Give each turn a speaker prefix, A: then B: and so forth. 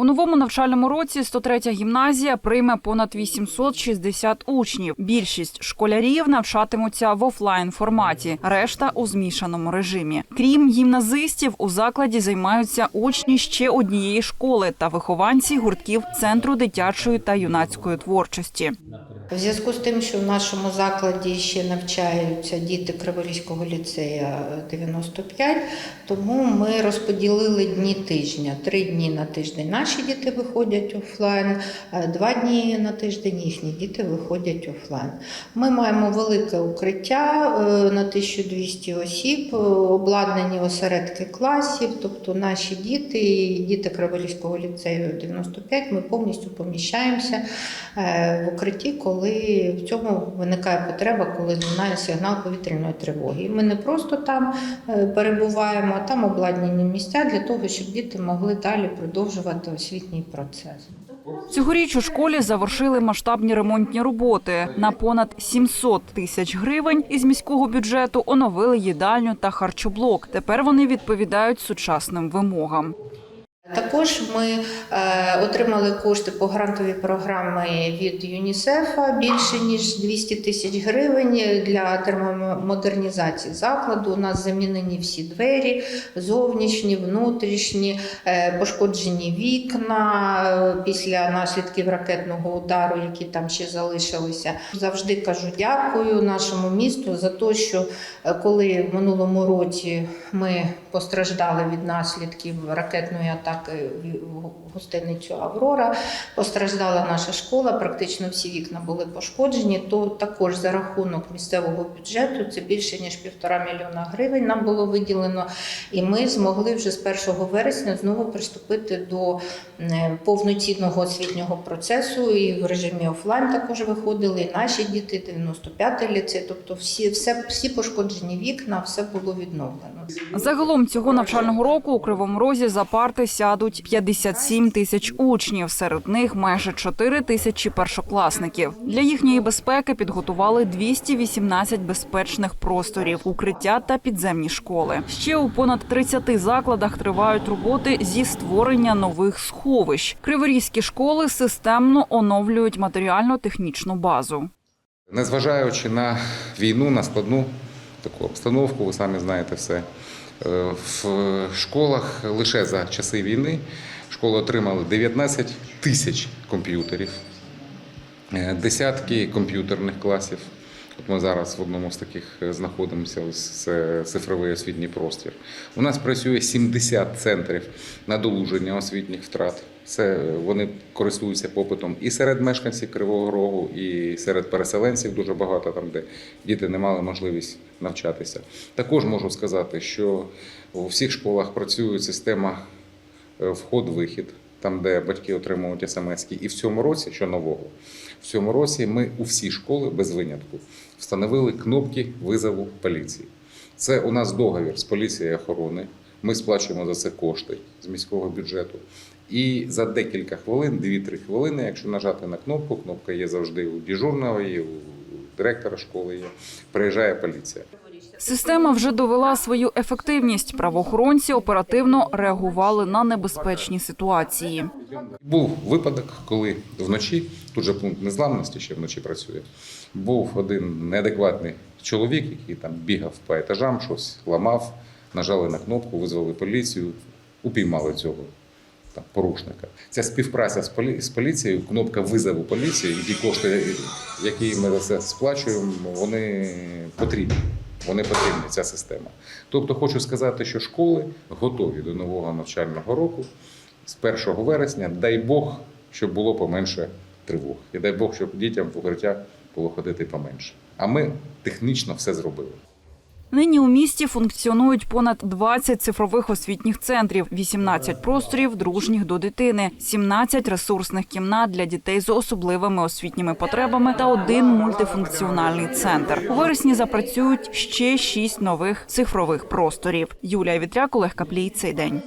A: У новому навчальному році 103-я гімназія прийме понад 860 учнів. Більшість школярів навчатимуться в офлайн форматі, решта у змішаному режимі. Крім гімназистів, у закладі займаються учні ще однієї школи та вихованці гуртків центру дитячої та юнацької творчості.
B: В зв'язку з тим, що в нашому закладі ще навчаються діти Криворізького ліцея 95, тому ми розподілили дні тижня. Три дні на тиждень наші діти виходять офлайн, два дні на тиждень їхні діти виходять офлайн. Ми маємо велике укриття е, на 1200 осіб, е, обладнані осередки класів, тобто наші діти і діти Криворізького ліцею 95, ми повністю поміщаємося е, в укритті, коли в цьому виникає потреба, коли лунає сигнал повітряної тривоги. І ми не просто там е, перебуваємо, а там обладнані місця для того, щоб діти могли далі продовжувати освітній процес.
A: Цьогоріч у школі завершили масштабні ремонтні роботи. На понад 700 тисяч гривень із міського бюджету оновили їдальню та харчоблок. Тепер вони відповідають сучасним вимогам.
B: Також ми е, отримали кошти по грантовій програмі від ЮНІСЕФа більше ніж 200 тисяч гривень для термомодернізації закладу. У нас замінені всі двері, зовнішні, внутрішні, е, пошкоджені вікна е, після наслідків ракетного удару, які там ще залишилися. Завжди кажу дякую нашому місту за те, що коли в минулому році ми постраждали від наслідків ракетної атаки в гостиницю Аврора, постраждала наша школа, практично всі вікна були пошкоджені. То також за рахунок місцевого бюджету це більше ніж півтора мільйона гривень нам було виділено, і ми змогли вже з 1 вересня знову приступити до е, повноцінного освітнього процесу. І в режимі офлайн також виходили і наші діти, 95-й ліцей, тобто всі, все, всі пошкоджені вікна, все було відновлено.
A: Загалом цього навчального року у Кривому Розі за парти сядуть 57 тисяч учнів. Серед них майже 4 тисячі першокласників. Для їхньої безпеки підготували 218 безпечних просторів, укриття та підземні школи. Ще у понад 30 закладах тривають роботи зі створення нових сховищ. Криворізькі школи системно оновлюють матеріально-технічну базу.
C: Незважаючи на війну, на складну таку обстановку, ви самі знаєте все. е, В школах лише за часи війни школи отримали 19 тисяч комп'ютерів, е, десятки комп'ютерних класів. Ми зараз в одному з таких е, знаходимося, це цифровий освітній простір. У нас працює 70 центрів надолуження освітніх втрат. Це е, вони користуються попитом і серед мешканців Кривого Рогу, і серед переселенців дуже багато, там де діти не мали можливість навчатися. Також можу сказати, що у всіх школах працює система е, вход-вихід, там, де батьки отримують смс І в цьому році, що нового, в цьому році ми у всі школи без винятку встановили кнопки визову поліції. Це у нас договір з поліцією охорони. Ми сплачуємо за це кошти з міського бюджету. І за декілька хвилин, 2-3 хвилини, якщо нажати на кнопку, кнопка є завжди у дежурного, є у директора школи є, приїжджає поліція.
A: Система вже довела свою ефективність. Правоохоронці оперативно реагували на небезпечні ситуації.
C: Був випадок, коли вночі, тут же пункт незламності ще вночі працює, був один неадекватний чоловік, який там бігав по етажам, щось ламав, нажали на кнопку, визвали поліцію, упіймали цього там, порушника. Ця співпраця з, полі... з поліцією, кнопка визову поліції, і ті кошти, які ми за це сплачуємо, вони потрібні. Вони потрібні, ця система. Тобто хочу сказати, що школи готові до нового навчального року з 1 вересня. Дай Бог, щоб було поменше тривог. І дай Бог, щоб дітям в укриття було ходити поменше. А ми технічно все зробили.
A: Нині у місті функціонують понад 20 цифрових освітніх центрів, 18 просторів дружніх до дитини, 17 ресурсних кімнат для дітей з особливими освітніми потребами та один мультифункціональний центр. У вересні запрацюють ще шість нових цифрових просторів. Юлія Вітряк, Олег Каплій. Цей день.